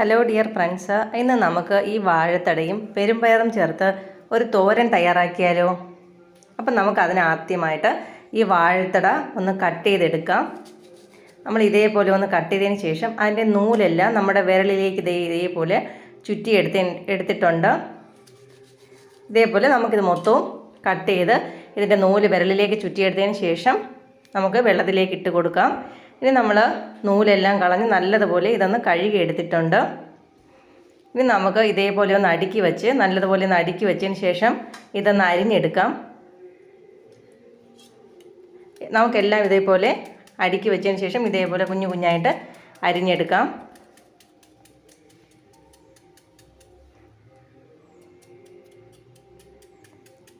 Hello dear friends ഇന്ന് നമുക്ക് ഈ വാഴത്തടയും പെരുമ്പയറും ചേർത്ത് ഒരു തോരൻ തയ്യാറാക്കിയാലോ? അപ്പം നമുക്ക് അതിന് ആദ്യമായിട്ട് ഈ വാഴത്തട ഒന്ന് കട്ട് ചെയ്തെടുക്കാം. നമ്മൾ ഇതേപോലെ ഒന്ന് കട്ട് ചെയ്തതിന് ശേഷം അതിന്റെ നൂലെല്ലാം നമ്മുടെ വിരലിലേക്ക് ഇതേ ഇതേപോലെ ചുറ്റി എടുത്ത് എടുത്തിട്ടുണ്ട്. ഇതേപോലെ നമുക്കിത് മൊത്തവും കട്ട് ചെയ്ത് ഇതിന്റെ നൂൽ വിരലിലേക്ക് ചുറ്റിയെടുത്തതിന് ശേഷം നമുക്ക് വെള്ളത്തിലേക്ക് ഇട്ട് കൊടുക്കാം. ഇനി നമ്മൾ നൂലെല്ലാം കളഞ്ഞ് നല്ലതുപോലെ ഇതൊന്ന് കഴുകി എടുത്തിട്ടുണ്ട്. ഇനി നമുക്ക് ഇതേപോലെ ഒന്ന് അടുക്കി വെച്ച് നല്ലതുപോലെ ഒന്ന് അടുക്കി വെച്ചതിന് ശേഷം ഇതൊന്ന് അരിഞ്ഞെടുക്കാം. നമുക്കെല്ലാം ഇതേപോലെ അടുക്കി വെച്ചതിന് ശേഷം ഇതേപോലെ കുഞ്ഞു കുഞ്ഞായിട്ട് അരിഞ്ഞെടുക്കാം.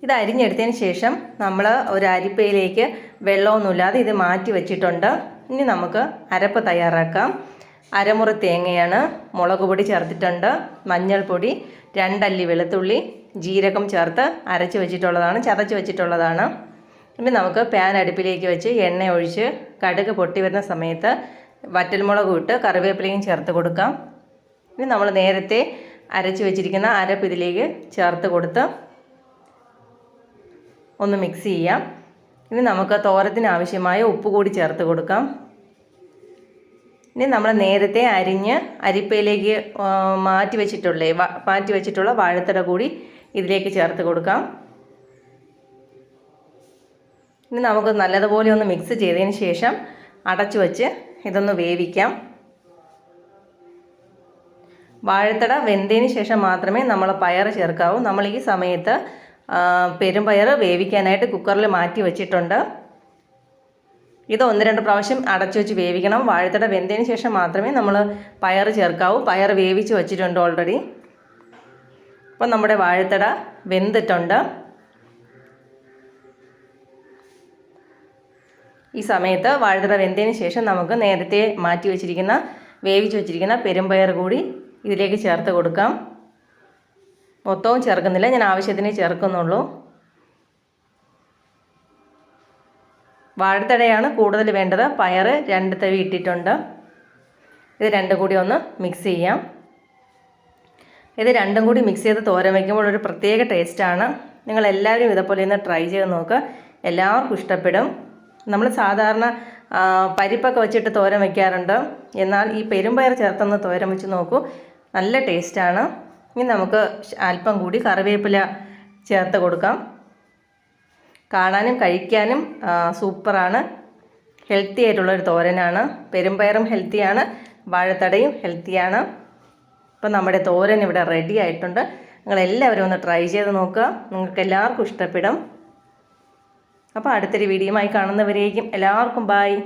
ഇത് അരിഞ്ഞെടുത്തതിന് ശേഷം നമ്മൾ ഒരു അരിപ്പയിലേക്ക് വെള്ളമൊന്നുമില്ലാതെ ഇത് മാറ്റി വെച്ചിട്ടുണ്ട്. ഇനി നമുക്ക് അരപ്പ് തയ്യാറാക്കാം. അരമുറി തേങ്ങയാണ് മുളക് പൊടി ചേർത്തിട്ടുണ്ട് മഞ്ഞൾപ്പൊടി രണ്ടല്ലി വെളുത്തുള്ളി ജീരകം ചേർത്ത് അരച്ച് വെച്ചിട്ടുള്ളതാണ് ചതച്ച് വെച്ചിട്ടുള്ളതാണ്. ഇനി നമുക്ക് പാൻ അടുപ്പിലേക്ക് വെച്ച് എണ്ണ ഒഴിച്ച് കടുക് പൊട്ടി വരുന്ന സമയത്ത് വറ്റൽമുളകും ഇട്ട് കറിവേപ്പിലയും ചേർത്ത് കൊടുക്കാം. ഇനി നമ്മൾ നേരത്തെ അരച്ച് വെച്ചിരിക്കുന്ന അരപ്പ് ഇതിലേക്ക് ചേർത്ത് കൊടുത്ത് ഒന്ന് മിക്സ് ചെയ്യാം. ഇനി നമുക്ക് തോരത്തിന് ആവശ്യമായ ഉപ്പ് കൂടി ചേർത്ത് കൊടുക്കാം. ഇനി നമ്മൾ നേരത്തെ അരിഞ്ഞ് അരിപ്പയിലേക്ക് മാറ്റി വെച്ചിട്ടുള്ള മാറ്റി വെച്ചിട്ടുള്ള വാഴത്തട കൂടി ഇതിലേക്ക് ചേർത്ത് കൊടുക്കാം. ഇനി നമുക്ക് നല്ലതുപോലെ ഒന്ന് മിക്സ് ചെയ്തതിന് ശേഷം അടച്ചു വെച്ച് ഇതൊന്ന് വേവിക്കാം. വാഴത്തട വെന്തതിന് ശേഷം മാത്രമേ നമ്മൾ പയർ ചേർക്കാവൂ. നമ്മൾ ഈ സമയത്ത് പെരുമ്പയർ വേവിക്കാനായിട്ട് കുക്കറിൽ മാറ്റി വെച്ചിട്ടുണ്ട്. ഇത് ഒന്ന് രണ്ട് പ്രാവശ്യം അടച്ചു വെച്ച് വേവിക്കണം. വാഴത്തട വെന്തതിന് ശേഷം മാത്രമേ നമ്മൾ പയർ ചേർക്കാവൂ. പയർ വേവിച്ച് വെച്ചിട്ടുണ്ട് ഓൾറെഡി അപ്പം നമ്മുടെ വാഴത്തട വെന്തിട്ടുണ്ട്. ഈ സമയത്ത് വാഴത്തട വെന്തതിന് ശേഷം നമുക്ക് നേരത്തെ മാറ്റി വെച്ചിരിക്കുന്ന വേവിച്ച് വെച്ചിരിക്കുന്ന പെരുമ്പയർ കൂടി ഇതിലേക്ക് ചേർത്ത് കൊടുക്കാം. മൊത്തവും ചേർക്കുന്നില്ല. ഞാൻ ആവശ്യത്തിന് ചേർക്കുന്നുള്ളൂ. വാഴത്തടയാണ് കൂടുതൽ വേണ്ടത്. പയർ രണ്ട് തവി ഇട്ടിട്ടുണ്ട്. ഇത് രണ്ടും കൂടി ഒന്ന് മിക്സ് ചെയ്യാം. ഇത് രണ്ടും കൂടി മിക്സ് ചെയ്ത് തോരൻ വയ്ക്കുമ്പോൾ ഒരു പ്രത്യേക ടേസ്റ്റാണ് നിങ്ങൾ എല്ലാവരും ഇതേപോലെ ഒന്ന് ട്രൈ ചെയ്ത് നോക്കുക എല്ലാവർക്കും ഇഷ്ടപ്പെടും. നമ്മൾ സാധാരണ പരിപ്പൊക്കെ വെച്ചിട്ട് തോരൻ വയ്ക്കാറുണ്ട് എന്നാൽ ഈ പെരുമ്പയർ ചേർത്തൊന്ന് തോരൻ വെച്ച് നോക്കൂ. നല്ല ടേസ്റ്റാണ് ഇനി നമുക്ക് അല്പം കൂടി കറിവേപ്പില ചേർത്ത് കൊടുക്കാം. കാണാനും കഴിക്കാനും സൂപ്പറാണ്. ഹെൽത്തി ആയിട്ടുള്ളൊരു തോരനാണ്. പെരുമ്പയറും ഹെൽത്തിയാണ്. വാഴത്തടയും ഹെൽത്തിയാണ്. ഇപ്പം നമ്മുടെ തോരൻ ഇവിടെ റെഡി ആയിട്ടുണ്ട്. നിങ്ങളെല്ലാവരും ഒന്ന് ട്രൈ ചെയ്ത് നോക്കുക. നിങ്ങൾക്ക് എല്ലാവർക്കും ഇഷ്ടപ്പെടും. അപ്പോൾ അടുത്തൊരു വീഡിയോയുമായി കാണുന്നവരേക്കും എല്ലാവർക്കും ബായ്